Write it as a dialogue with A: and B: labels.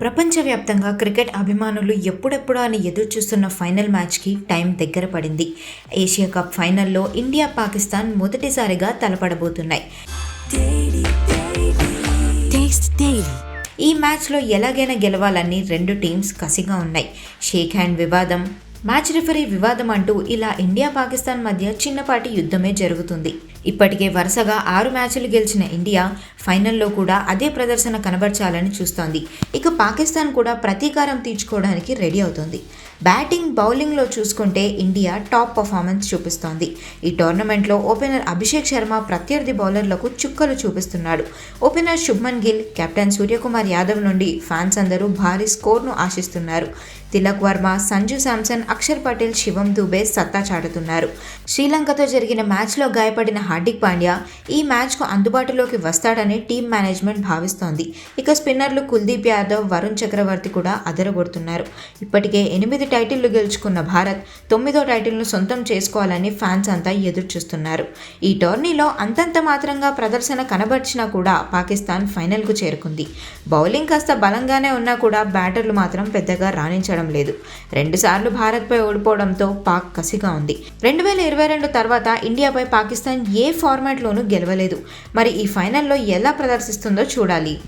A: ప్రపంచవ్యాప్తంగా క్రికెట్ అభిమానులు ఎప్పుడెప్పుడు అని ఎదురు చూస్తున్న ఫైనల్ మ్యాచ్కి టైం దగ్గర పడింది. ఏషియా కప్ ఫైనల్లో ఇండియా పాకిస్తాన్ మొదటిసారిగా తలపడబోతున్నాయి. ఈ మ్యాచ్లో ఎలాగైనా గెలవాలని రెండు టీమ్స్ కసిగా ఉన్నాయి. షేక్ హ్యాండ్ వివాదం మ్యాచ్ రిఫరీ వివాదం అంటూ ఇలా ఇండియా పాకిస్తాన్ మధ్య చిన్నపాటి యుద్ధమే జరుగుతుంది. ఇప్పటికే వరుసగా ఆరు మ్యాచ్లు గెలిచిన ఇండియా ఫైనల్లో కూడా అదే ప్రదర్శన కనబర్చాలని చూస్తోంది. ఇక పాకిస్తాన్ కూడా ప్రతీకారం తీర్చుకోవడానికి రెడీ అవుతుంది. బ్యాటింగ్ బౌలింగ్లో చూసుకుంటే ఇండియా టాప్ పర్ఫార్మెన్స్ చూపిస్తోంది. ఈ టోర్నమెంట్లో ఓపెనర్ అభిషేక్ శర్మ ప్రత్యర్థి బౌలర్లకు చుక్కలు చూపిస్తున్నాడు. ఓపెనర్ శుభ్మన్ గిల్ కెప్టెన్ సూర్యకుమార్ యాదవ్ నుండి ఫ్యాన్స్ అందరూ భారీ స్కోర్ను ఆశిస్తున్నారు. తిలక్ వర్మ సంజు శాంసన్ అక్షర్ పటేల్ శివం దుబే సత్తా చాటుతున్నారు. శ్రీలంకతో జరిగిన మ్యాచ్లో గాయపడిన హార్దిక్ పాండ్యా ఈ మ్యాచ్కు అందుబాటులోకి వస్తాడని టీం మేనేజ్మెంట్ భావిస్తోంది. ఇక స్పిన్నర్లు కుల్దీప్ యాదవ్ వరుణ్ చక్రవర్తి కూడా అదరగొడుతున్నారు. ఇప్పటికే ఎనిమిది టైటిళ్ళు గెలుచుకున్న భారత్ తొమ్మిదో టైటిల్ను సొంతం చేసుకోవాలని ఫ్యాన్స్ అంతా ఎదురు చూస్తున్నారు ఈ టోర్నీలో అంతంత మాత్రంగా ప్రదర్శన కనబర్చినా కూడా పాకిస్తాన్ ఫైనల్కు చేరుకుంది. బౌలింగ్ కాస్త బలంగానే ఉన్నా కూడా బ్యాటర్లు మాత్రం పెద్దగా రాణించడం కనిపించడం లేదు. రెండుసార్లు భారత్పై ఓడిపోవడంతో పాక్ కసిగా ఉంది. రెండు వేల ఇరవై రెండు తర్వాత ఇండియాపై పాకిస్తాన్ ఏ ఫార్మాట్లోనూ గెలవలేదు. మరి ఈ ఫైనల్లో ఎలా ప్రదర్శిస్తుందో చూడాలి.